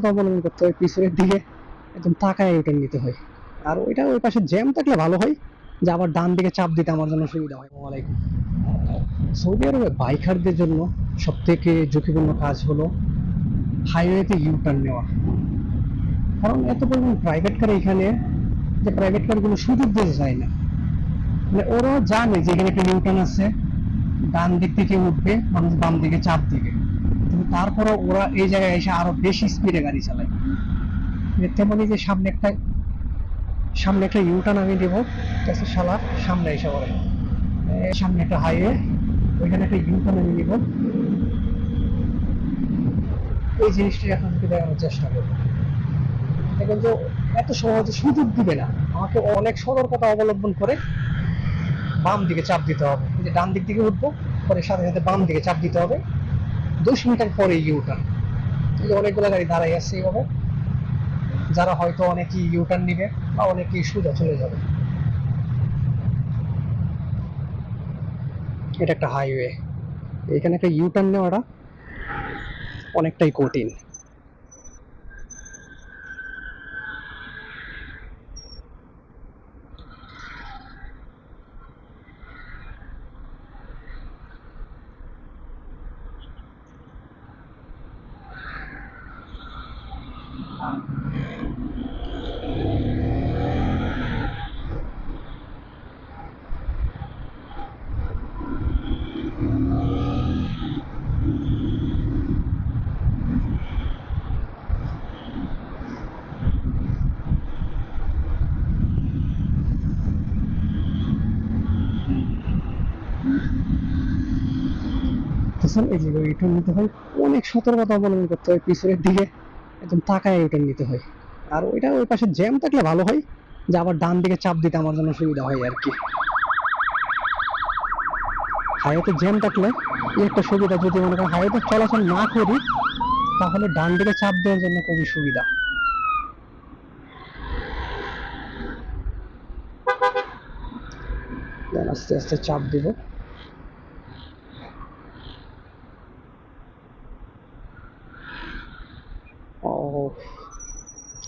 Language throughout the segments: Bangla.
সতর্কতা অবলম্বন করতে হয়, পিছনের দিকে একদম তাকায় ওটা নিতে হয়। আর ওইটা ওই পাশে জ্যাম থাকলে ভালো হয়, যে আবার ডান দিকে চাপ দিতে আমার জন্য সুবিধা হয়। ওয়ালাইকুম সৌদি আরবে বাইকারদের জন্য সব থেকে ঝুঁকিপূর্ণ কাজ হলো হাইওয়েতে ইউটার্ন নেওয়া। কারণ এত পরিমাণ প্রাইভেট কার এখানে, যে প্রাইভেট কারগুলো সুযোগ দিয়ে যায় না। মানে ওরা জানে যে এখানে একটা ইউটার্ন আছে, ডান দিক থেকে উঠবে, মানুষ বাম দিকে চাপ দিবে। কিন্তু তারপরে ওরা এই জায়গায় এসে আরও বেশি স্পিডে গাড়ি চালায়। তেমনি যে সামনে একটা সামনে একটা ইউটার্ন আমি দেবো শালা সামনে এসে পড়ে। সামনে একটা হাইওয়ে ওইখানে একটা ইউটার্ন আমি নিব এই জিনিসটা আপনাদেরকে দেখানোর চেষ্টা করব। দেখবেন যে এত সহজে সুযোগ দিবে না। আমাকে অনেক সতর্কতা অবলম্বন করে বাম দিকে চাপ দিতে হবে। ডান দিক দিকে উঠবো, পরে সাথে সাথে বাম দিকে চাপ দিতে হবে। দশ মিটার পরে ইউটার্ন এই অনেকগুলো গাড়ি দাঁড়াই আছে এইভাবে। যারা হয়তো অনেকেই ইউটার্ন নিবে বা অনেকেই সোজা চলে যাবে। এটা একটা হাইওয়ে এখানে একটা ইউটার্ন নেওয়াটা অনেকটাই কঠিন। এই যে ইউটার্ন নিতে হয় অনেক সতর্কতা অবলম্বন করতে হয় পিছনের দিকে। একদম তাকায় ইউটার্ন নিতে হয়। আর ওইটা ওই পাশে জ্যাম থাকলে ভালো হয়, যে আবার ডান দিকে চাপ দিতে আমার জন্য সুবিধা হয় আর কি। হাইওয়েতে জ্যাম থাকলে একটা সুবিধা, যদি মনে করেন হাইওয়েতে চলাচল না করি, তাহলে ডান দিকে চাপ দেওয়ার জন্য খুবই সুবিধা। আস্তে আস্তে চাপ দিব।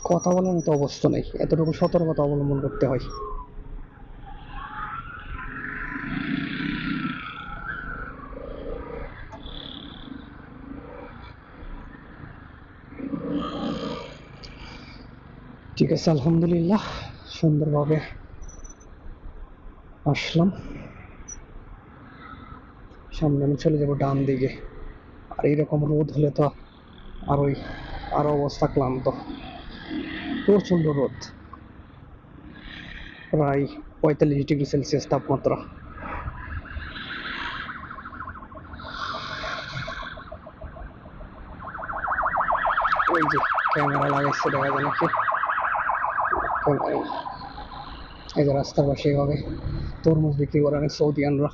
কথা বলার মতো অবস্থা নেই। এতটুকু সতর্কতা অবলম্বন করতে হয়। ঠিক আছে, আলহামদুলিল্লাহ। সুন্দরভাবে আসলাম। সামনে আমি চলে যাব ডান দিকে। আর এইরকম রোদ হলে তো আরোই আরও অবস্থা ক্লান্ত। প্রচণ্ড রোদ। প্রায় পঁয়তাল্লিশ ডিগ্রি সেলসিয়াস তাপমাত্রা। ক্যামেরা দেখা যায় নাকি? এই যে রাস্তার পাশে এইভাবে তরমুজ বিক্রি করে অনেক সৌদিয়ানরা।